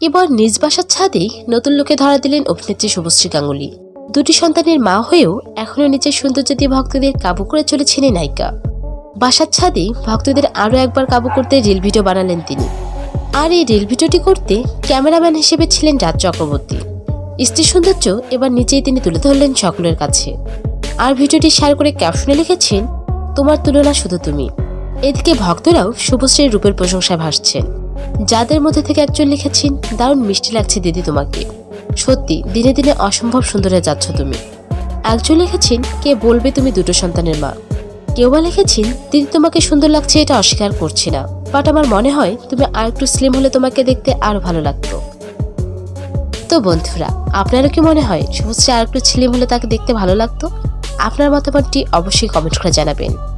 এবার নিজ বাসার ছাদেই নতুন লোকে ধরা দিলেন অভিনেত্রী শুভশ্রী গাঙ্গুলি। দুটি সন্তানের মা হয়েও এখনও নিজের সৌন্দর্য দিয়ে ভক্তদের কাবু করে চলেছেন এই নায়িকা। বাসার ছাদেই ভক্তদের আরও একবার কাবু করতে রিল ভিডিও বানালেন তিনি। আর এই রিল ভিডিওটি করতে ক্যামেরাম্যান হিসেবে ছিলেন রাজ চক্রবর্তী। স্ত্রী সৌন্দর্য এবার নিচেই তিনি তুলে ধরলেন সকলের কাছে। আর ভিডিওটি শেয়ার করে ক্যাপশনে লিখেছেন, তোমার তুলনা শুধু তুমি। এদিকে ভক্তরাও শুভশ্রীর রূপের প্রশংসায় ভাসছেন যাদের মধ্যে থেকে একজন লিখেছেন, দারুণ মিষ্টি লাগছে দিদি তোমাকে। সত্যি, দিনে দিনে অসম্ভব সুন্দর হয়ে যাচ্ছ তুমি। একজন লিখেছেন, কে বলবে তুমি দুটো সন্তানের মা? কেউ বা লিখেছেন, দিদি তোমাকে সুন্দর লাগছে, এটা অস্বীকার করছি না। বাট আমার মনে হয়, তুমি আর একটু স্লিম হলে তোমাকে দেখতে আরও ভালো লাগতো। তো বন্ধুরা, আপনারও কি মনে হয়, শুভশ্রী আর একটু স্লিম হলে তাকে দেখতে ভালো লাগতো? আপনার মতামতটি অবশ্যই কমেন্ট করে জানাবেন।